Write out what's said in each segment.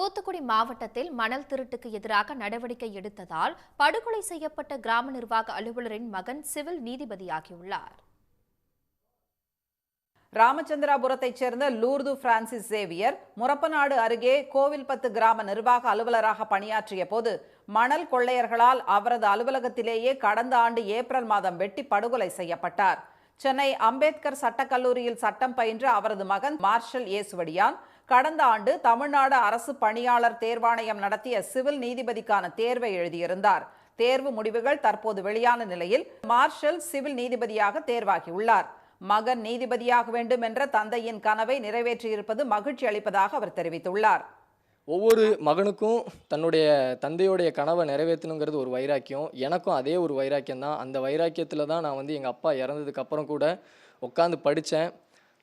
தூத்துக்குடி மாவட்டத்தில் மணல் திருட்டுக்கு எதிராக நடவடிக்கை எடுத்ததால் படுகொலை செய்யப்பட்ட கிராம நிர்வாக அலுவலரின் மகன் சிவில் நீதிபதியாகியுள்ளார். ராமச்சந்திராபுரத்தைச் சேர்ந்த லூர்து பிரான்சிஸ் சேவியர் முரப்பநாடு அருகே கோவில்பத்து கிராம நிர்வாக அலுவலராக பணியாற்றிய போது மணல் கொள்ளையர்களால் அவரது அலுவலகத்திலேயே கடந்த ஆண்டு ஏப்ரல் மாதம் வெட்டி படுகொலை செய்யப்பட்டார். சென்னை அம்பேத்கர் சட்டக்கல்லூரியில் சட்டம் பயின்ற அவரது மகன் மார்ஷல் ஏசுவடியான் கடந்த ஆண்டு தமிழ்நாடு அரசு பணியாளர் தேர்வாணையம் நடத்திய சிவில் நீதிபதிக்கான தேர்வை எழுதியிருந்தார். தேர்வு முடிவுகள் தற்போது வெளியான நிலையில் மார்ஷல் சிவில் நீதிபதியாக தேர்வாகியுள்ளார். மகன் நீதிபதியாக வேண்டும் என்ற தந்தையின் கனவை நிறைவேற்றியிருப்பது மகிழ்ச்சி அளிப்பதாக அவர் தெரிவித்துள்ளார். ஒவ்வொரு மகனுக்கும் தன்னுடைய தந்தையோடைய கனவை நிறைவேற்றணுங்கிறது ஒரு வைராக்கியம். எனக்கும் அதே ஒரு வைராக்கியம் தான் அந்த வைராக்கியத்தில் தான் நான் வந்து எங்கள் அப்பா இறந்ததுக்கு அப்புறம் கூட உட்காந்து படித்தேன்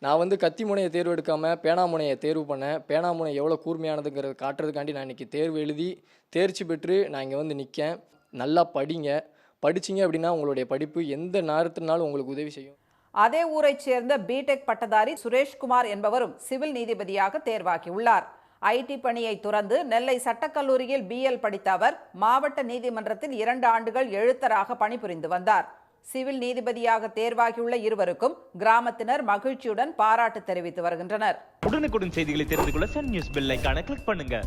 நான் வந்து கத்தி முனையை தேர்வு எடுக்காமல் பேனாமுனையை தேர்வு பண்ணேன். பேனாமுனை எவ்வளோ கூர்மையானதுங்கிறத காட்டுறதுக்காண்டி நான் இன்றைக்கி தேர்வு எழுதி தேர்ச்சி பெற்று நான் இங்கே வந்து நிற்கேன் நல்லா படிங்க. படிச்சீங்க அப்படின்னா உங்களுடைய படிப்பு எந்த நேரத்தினாலும் உங்களுக்கு உதவி செய்யும். அதே ஊரைச் சேர்ந்த பிடெக் பட்டதாரி சுரேஷ்குமார் என்பவரும் சிவில் நீதிபதியாக தேர்வாகியுள்ளார். ஐடி பணியை துறந்து நெல்லை சட்டக்கல்லூரியில் பிஎல் படித்த அவர் மாவட்ட நீதிமன்றத்தில் இரண்டு ஆண்டுகள் எழுத்தராக பணிபுரிந்து வந்தார். சிவில் நீதிபதியாக தேர்வாகியுள்ள இருவருக்கும் கிராமத்தினர் மகிழ்ச்சியுடன் பாராட்டு தெரிவித்து வருகின்றனர். உடனுக்குடன் செய்திகளை தெரிந்து கொள்ள சன் நியூஸ் பெல் கிளிக் பண்ணுங்க.